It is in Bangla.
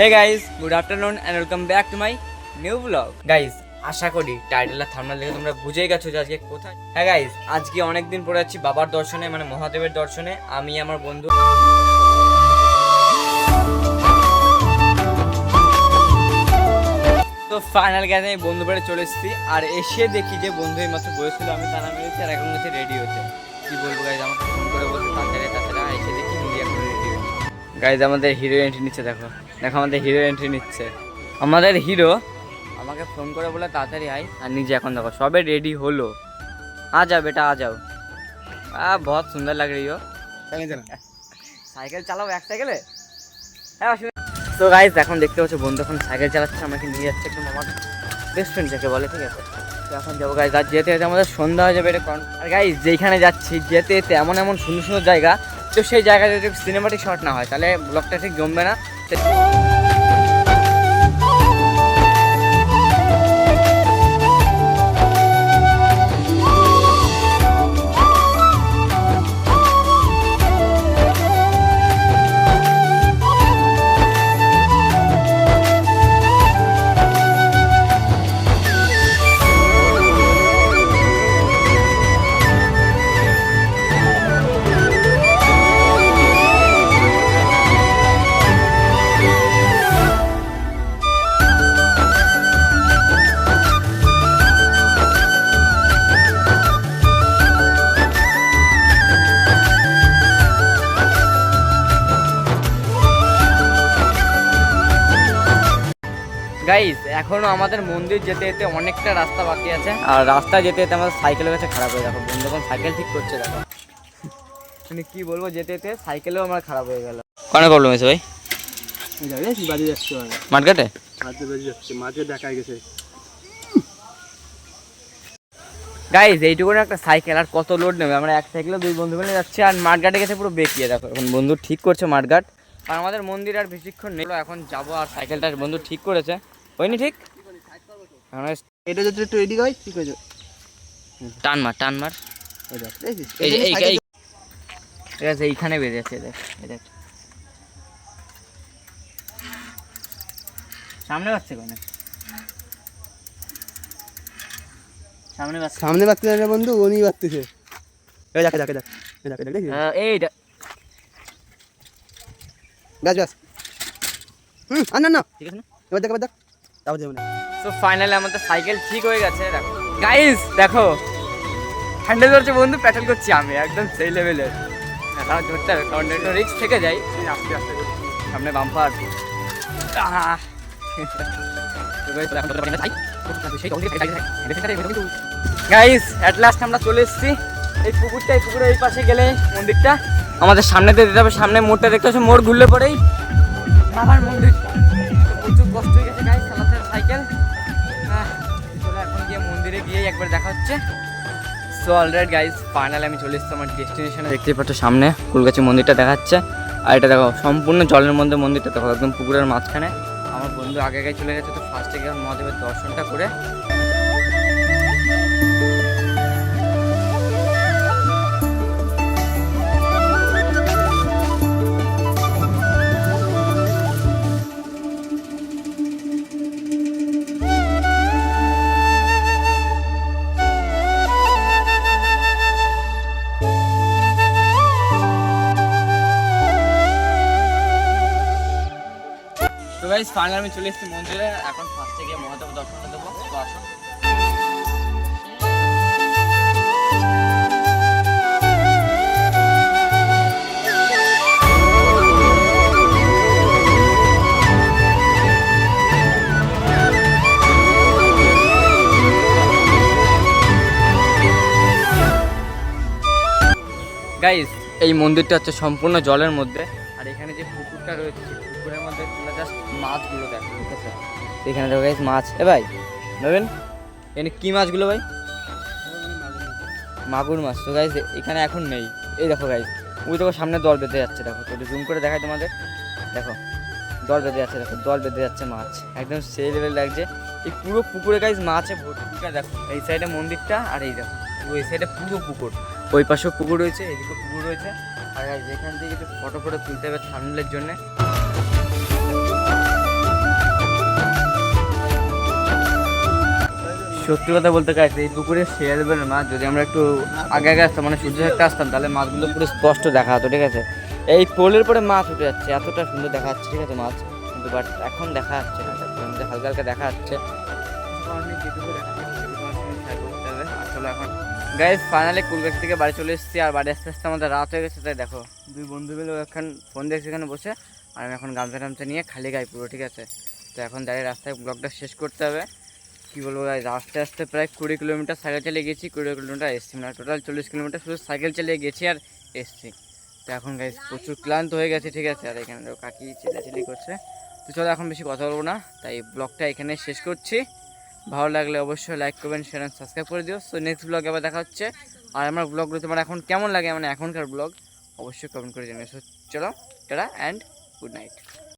Hey guys good afternoon and welcome back to my new blog guys আশা করি টাইটেল আর থাম্বনেল দেখে তোমরা বুঝেই গেছো যে আজকে কোথায়। হ্যাঁ গাইস আজকে অনেক দিন পরে যাচ্ছি বাবার দর্শনে মানে মহাদেবের দর্শনে। আমি, আমার বন্ধু। তো ফাইনাল গেছে আমি বন্ধু বাড়ি চলে এসেছি। আর এসে দেখি যে বন্ধু এই মাত্র বলেছিল আমি তারা মেরেছি আর এখন হচ্ছে রেডি হচ্ছে কি বলব গাইজ আমাকে ফোন করে বলতে তাড়াতাড়ি তাছাড়া এসে দেখি। গাইজ আমাদের হিরো এন্ট্রি নিচ্ছে দেখো। দেখো আমাদের হিরো এন্ট্রি নিচ্ছে। আমাদের হিরো আমাকে ফোন করে বলে তাড়াতাড়ি আয়। আর নিজে এখন দেখো সবে রেডি হলো। আ যাও বেটা আ যাও। আ বহুত সুন্দর লাগ রই হো সাইকেল চালাও এক সাইকেলে? হ্যাঁ তো গাইজ এখন দেখতে পাচ্ছ বন্ধু এখন সাইকেল চালাচ্ছে আমাকে নিয়ে যাচ্ছে একদম আমার বেস্ট ফ্রেন্ড যাকে বলে ঠিক আছে? তো এখন যাব গাইজ আর যেতে যেতে আমাদের সন্ধ্যা হয়ে যাবে এটা আর গাইজ যেখানে যাচ্ছি যেতে যেতে এমন এমন সুন্দর সুন্দর জায়গা তো সেই জায়গায় যদি সিনেমাটিক শট না হয় তাহলে ব্লগটা ঠিক জমবে না। গাইস এখনও আমাদের মন্দির যেতে যেতে অনেকটা রাস্তা বাকি আছে। আর রাস্তা যেতে যেতে আমাদের সাইকেলের কাছে খারাপ হয়ে দেখো বন্ধু যখন সাইকেল ঠিক করছে দেখো। মানে কি বলব যেতে যেতে সাইকেলও আমার খারাপ হয়ে গেল। কোনো প্রবলেম আছে ভাই? বাড়ি যাচ্ছে মার্কেটে? মাঝে যাচ্ছে মাঝে দেখা গেছে। গাইজ এইটুকু একটা সাইকেল আর কত লোড নেবে? আমরা এক সাইকেলে দুই বন্ধু মিলে যাচ্ছি আর মাঠঘাটে গেছে পুরো বেঁকিয়ে দেখো। এখন বন্ধু ঠিক করছে মাঠঘাট আর আমাদের মন্দির আর বেশিক্ষণ নেই। এখন যাব আর সাইকেলটা বন্ধু ঠিক করেছে। হয়নি ঠিক? এটা যদি একটু এদিকে হয় ঠিক আছে টান মার টান মার। এইখানে বেঁধে আছে দেখ দেখ। সামনে পাচ্ছে কোনে? সামনে পাচ্ছে সামনে না বন্ধু এই দেখছিস? আহ, এইটা গাছ গাছ হুম আর না না ঠিক আছে না? এবার দেখ এবার দেখ। তাও যাবে না। তো ফাইনালি আমাদের সাইকেল ঠিক হয়ে গেছে, দেখো। গাইস দেখো হ্যান্ডেল ধরছে বন্ধু প্যাটেল করছি আমি, একদম সেই লেভেলের কারণ ধরতে হবে কারণ একটু রিক্স থেকে যাই আস্তে আস্তে সামনে বাম্পার গাইস অ্যাট লাস্ট আমরা চলে এসেছি। এই পুকুরটা, এই পুকুরের এই পাশে গেলে মন্দিরটা। আমাদের সামনে দিয়ে দিতে হবে, সামনে মোড়টা দেখতে পাচ্ছি মোড় ঘুরলে পরেই বাবার মন্দির। একবার দেখা হচ্ছে। সো অলরেড গাইজ ফাইনালি আমি চলে এসেছি আমার ডেস্টিনেশনে দেখতে পাচ্ছ সামনে ফুলগাছি মন্দিরটা দেখাচ্ছে। আর এটা দেখো, সম্পূর্ণ জলের মধ্যে মন্দিরটা দেখো, একদম পুকুরের মাঝখানে। আমার বন্ধু আগে আগে চলে গেছে, তো ফার্স্টে গিয়ে মহাদেবের দর্শনটা করে গাইস ফাইনালি আমি চলে এসেছি মন্দিরে। এখন ফার্স্টে গিয়ে মহাদেব দর্শনটা দেবো। তো আসো। গাইস এই মন্দিরটা হচ্ছে সম্পূর্ণ জলের মধ্যে। আর এখানে যে পুকুরটা রয়েছে মাছগুলো এখানে দেখো গাইস মাছ। এ ভাই নেবেন এখানে কি মাছগুলো ভাই? মাগুর মাছ। তো গাইস এখানে এখন নেই। এই দেখো গাইস ওই দেখো সামনে দল বেঁধে যাচ্ছে, দেখো। তো জুম করে দেখাই তোমাদের। দেখো, দল বেঁধে যাচ্ছে, দেখো, দল বেঁধে যাচ্ছে মাছ। একদম সেই লেভেল লাগছে। এই পুরো পুকুরে গাইস মাছে ভর্তিটা দেখো। এই সাইডে মন্দিরটা আর এই দেখো। ওই সাইডে পুরো পুকুর। ওই পাশেও পুকুর রয়েছে এদিকে পুকুর রয়েছে। আর এখান থেকে একটু ফটো ফটো তুলতে হবে থামলের জন্য। সত্যি কথা বলতে গাইস এই পুকুরে শেয়ালবেল মাছ যদি আমরা একটু আগে আগে আসতাম মানে সূর্য একটা আসতাম, তাহলে মাছগুলো পুরো স্পষ্ট দেখা হতো, ঠিক আছে? এই পোলের পরে মাছ উঠে যাচ্ছে, এতটা সুন্দর দেখা যাচ্ছে, ঠিক আছে মাছ? কিন্তু বাট এখন দেখা যাচ্ছে না হালকা হালকা দেখা যাচ্ছে। আসলে এখন গাইজ ফাইনালি কুলগাছ থেকে বাড়ি চলে এসেছি, আর বাড়ি আসতে আসতে আমাদের রাত হয়ে গেছে, তাই দেখো। দুই বন্ধু মিলে এখন ফোন দেখছি এখানে বসে, আর আমি এখন গামছা টামছা নিয়ে খালি গায়ে পুরো, ঠিক আছে? তো এখন দাঁড়িয়ে রাস্তায় ব্লগটা শেষ করতে হবে। কী বলব গাইজ আস্তে আস্তে প্রায় কুড়ি কিলোমিটার সাইকেল চালিয়ে গেছি, কুড়ি কিলোমিটার এসছি মানে টোটাল চল্লিশ কিলোমিটার শুধু সাইকেল চালিয়ে গেছি আর এসছি। তো এখন গাইজ প্রচুর ক্লান্ত হয়ে গেছে, ঠিক আছে? আর এখানে কাকি চিল্লাচিল্লি করছে। তো চলো এখন বেশি কথা বলব না, তাই ব্লগটা এখানে শেষ করছি। ভালো লাগলে অবশ্যই লাইক করবেন শেয়ার অ্যান্ড সাবস্ক্রাইব করে দিও। সো নেক্সট ব্লগে আবার দেখা হচ্ছে। আর আমার ব্লগগুলো তোমার এখন কেমন লাগে? মানে এখনকার ব্লগ অবশ্যই কমেন্ট করে জানিও। সো চলো, টাটা অ্যান্ড গুড নাইট